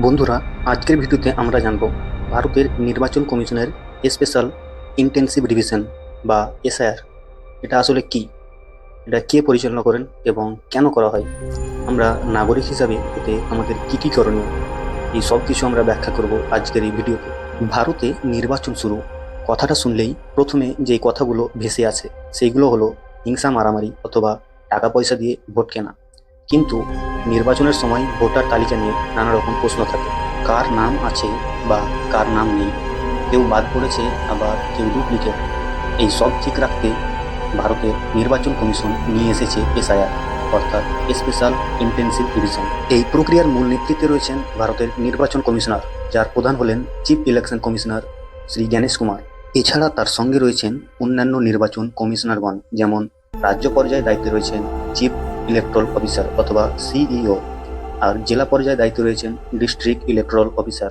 বন্ধুরা, আজকের ভিডিওতে আমরা জানব ভারতের নির্বাচন কমিশনের স্পেশাল ইন্টেন্সিভ ডিভিশন বা এসআইআর। এটা আসলে কি? এটা কে পরিচালনা করেন এবং কেন করা হয়? আমরা নাগরিক হিসাবে এতে আমাদের কী কী করণীয়? এই সব কিছু আমরা ব্যাখ্যা করব আজকের এই ভিডিওতে। ভারতে নির্বাচন শুরু। কথাটা শুনলেই প্রথমে যে কথাগুলো ভেসে আছে সেইগুলো হলো হিংসা মারামারি অথবা টাকা পয়সা দিয়ে ভোট কেনা। কিন্তু নির্বাচনের সময় ভোটার তালিকা নিয়ে নানা রকম প্রশ্ন থাকে। কার নাম আছে বা কার নাম নেই? কেউ বাদ পড়েছে, আবার কেউ ডুপ্লিকেট। এই সব ঠিক রাখতে ভারতের নির্বাচন কমিশন নিয়ে এসেছে এসআইআর, অর্থাৎ স্পেশাল ইন্টেন্সিভ ডিভিশন। এই প্রক্রিয়ার মূল নেতৃত্বে রয়েছেন ভারতের নির্বাচন কমিশনার, যার প্রধান হলেন chief election commissioner Shri Gyanesh Kumar. এছাড়া তার সঙ্গে রয়েছেন অন্যান্য নির্বাচন কমিশনারগণ, যেমন রাজ্য পর্যায়ে দায়িত্বে রয়েছেন চিফ ইলেকট্রাল অফিসার অথবা সিইও আর জেলা পর্যায়ে দায়িত্ব রয়েছেন ডিস্ট্রিক্ট ইলেকট্রাল অফিসার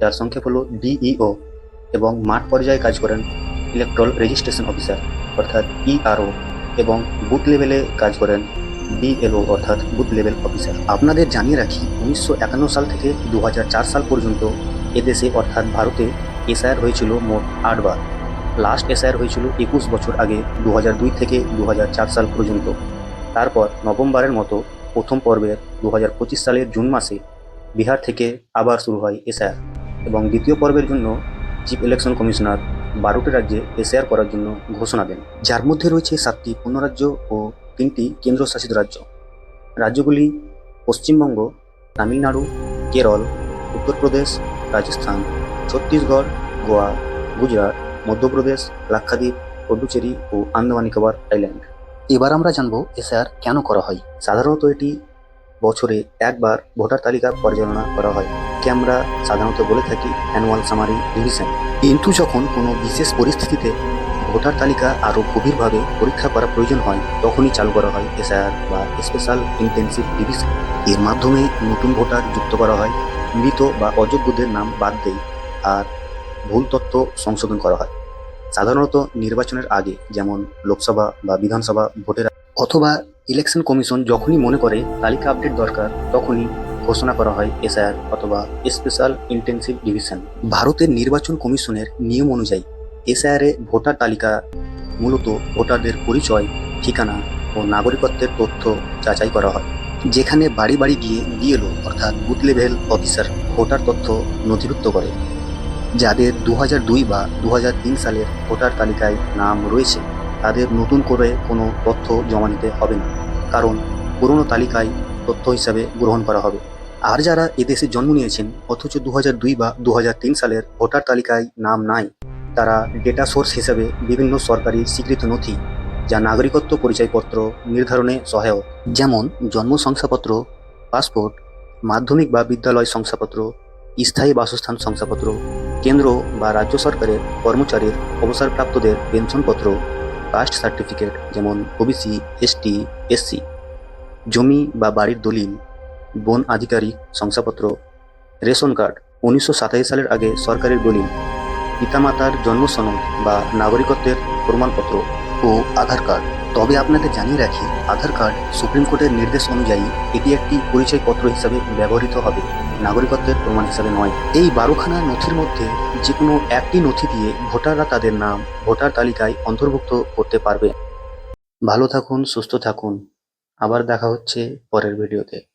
যার সংক্ষেপ হলো ডিইও এবং মাঠ পর্যায়ে কাজ করেন ইলেকট্রাল রেজিস্ট্রেশন অফিসার অর্থাৎ ইআরও এবং বুথ লেভেলে কাজ করেন বিএলও অর্থাৎ বুথ লেভেল অফিসার আপনাদের জানিয়ে রাখি, উনিশশো একান্ন সাল থেকে দু হাজার চার সাল পর্যন্ত এদেশে অর্থাৎ ভারতে এসআইআর হয়েছিল মোট আটবার লাস্ট এসআইআর হয়েছিল একুশ বছর আগে দু হাজার দুই থেকে দু হাজার চার সাল পর্যন্ত। তারপর নভেম্বরের মতো প্রথম পর্বের দু হাজার পঁচিশ সালের জুন মাসে বিহার থেকে আবার শুরু হয় এসআইআর এবং দ্বিতীয় পর্বের জন্য চিফ ইলেকশন কমিশনার বারোটি রাজ্যে এসআইআর করার জন্য ঘোষণা দেন। যার মধ্যে রয়েছে সাতটি পূর্ণরাজ্য ও তিনটি কেন্দ্রশাসিত রাজ্য। রাজ্যগুলি পশ্চিমবঙ্গ, তামিলনাড়ু, কেরল, উত্তরপ্রদেশ, রাজস্থান, ছত্তিশগড়, গোয়া, গুজরাট, মধ্যপ্রদেশ, লাক্ষাদ্বীপ, পডুচেরি ও আন্দামান নিকোবর আইল্যান্ড। এবার আমরা জানব এসআর কেন করা হয়। সাধারণত এটি বছরে একবার ভোটার তালিকা পরিচালনা করা হয়। আমরা সাধারণত বলে থাকি অ্যানুয়াল সামারি রিভিশন। কিন্তু যখন কোনো বিশেষ পরিস্থিতিতে ভোটার তালিকা আরও গভীরভাবে পরীক্ষা করা প্রয়োজন হয়, তখনই চালু করা হয় এসআইআর বা স্পেশাল ইন্টেন্সিভ ডিভিশন এর মাধ্যমে নতুন ভোটার যুক্ত করা হয়, মৃত বা অযোগ্যদের নাম বাদ দেয় আর ভুল তথ্য সংশোধন করা হয়। সাধারণত নির্বাচনের আগে যেমন লোকসভা বা বিধানসভা ভোটের অথবা ইলেকশন কমিশন যখনই মনে করে তালিকা আপডেট দরকার, তখনই ঘোষণা করা হয় এসআইআর অথবা স্পেশাল ইন্টেন্সিভ ডিভিশন ভারতের নির্বাচন কমিশনের নিয়ম অনুযায়ী এসআইআর ভোটার তালিকা মূলত ভোটারদের পরিচয়, ঠিকানা ও নাগরিকত্বের তথ্য যাচাই করা হয়। যেখানে বাড়ি বাড়ি গিয়ে বিএলও অর্থাৎ বুথ লেভেল অফিসার ভোটার তথ্য নথিভুক্ত করে। যাদের দু বা দু হাজার তিন সালের ভোটার তালিকায় নাম রয়েছে, তাদের নতুন করে কোনো তথ্য জমা নিতে হবে না। কারণ পুরনো তালিকায় তথ্য হিসাবে গ্রহণ করা হবে। আর যারা এদেশে জন্ম নিয়েছেন, অথচ দু বা দু হাজার তিন সালের ভোটার তালিকায় নাম নাই, তারা ডেটা সোর্স হিসাবে বিভিন্ন সরকারি স্বীকৃত নথি যা নাগরিকত্ব পরিচয়পত্র নির্ধারণে সহায়ক। যেমন জন্ম শংসাপত্র, পাসপোর্ট, মাধ্যমিক বা বিদ্যালয় শংসাপত্র, স্থায়ী বাসস্থান শংসাপত্র কেন্দ্র বা রাজ্য সরকারের কর্মচারীর অবসরপ্রাপ্তদের পেনশনপত্র, কাস্ট সার্টিফিকেট যেমন ওবিসি, এসটি, এসসি, জমি বা বাড়ির দলিল, বন আধিকারিক শংসাপত্র, রেশন কার্ড, উনিশশো সাতাশি সালের আগে সরকারের দলিল, পিতামাতার জন্ম সনদ বা নাগরিকত্বের প্রমাণপত্র। ও আধার কার্ড। তবে আপনাদের জানিয়ে রাখি, আধার কার্ড সুপ্রিম কোর্টের নির্দেশ অনুযায়ী এটি একটি পরিচয়পত্র হিসাবে ব্যবহৃত হবে। নাগরিকত্বের প্রমাণ হিসাবে নয়। এই বারোখানা নথির মধ্যে যে কোনো একটি নথি দিয়ে ভোটাররা তাদের নাম, ভোটার তালিকায় অন্তর্ভুক্ত করতে পারবে। ভালো থাকুন, সুস্থ থাকুন। আবার দেখা হচ্ছে পরের ভিডিওতে।